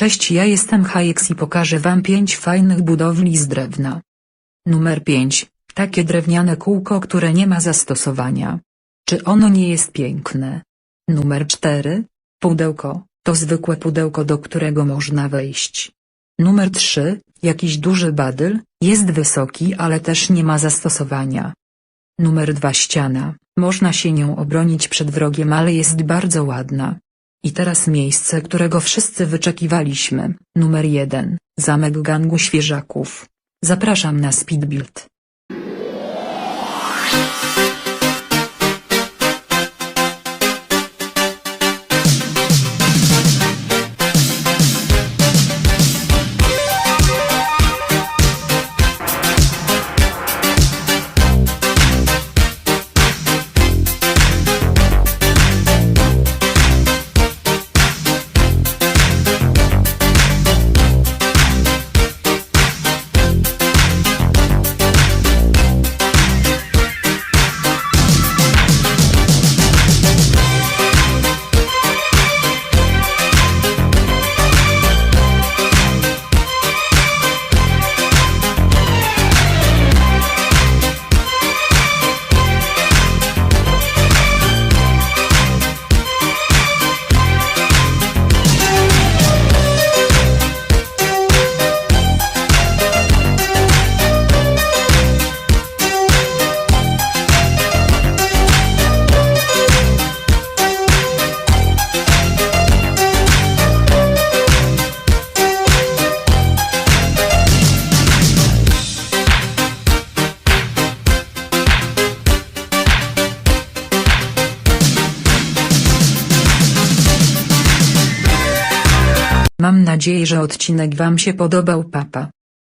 Cześć ja jestem Hayeks i pokażę wam 5 fajnych budowli z drewna. Numer 5. Takie drewniane kółko które nie ma zastosowania. Czy ono nie jest piękne? Numer 4. Pudełko, to zwykłe pudełko do którego można wejść. Numer 3. Jakiś duży badyl, jest wysoki ale też nie ma zastosowania. Numer 2 ściana, można się nią obronić przed wrogiem ale jest bardzo ładna. I teraz miejsce którego wszyscy wyczekiwaliśmy, numer 1, zamek gangu świeżaków. Zapraszam na Speedbuild. Mam nadzieję, że odcinek wam się podobał papa.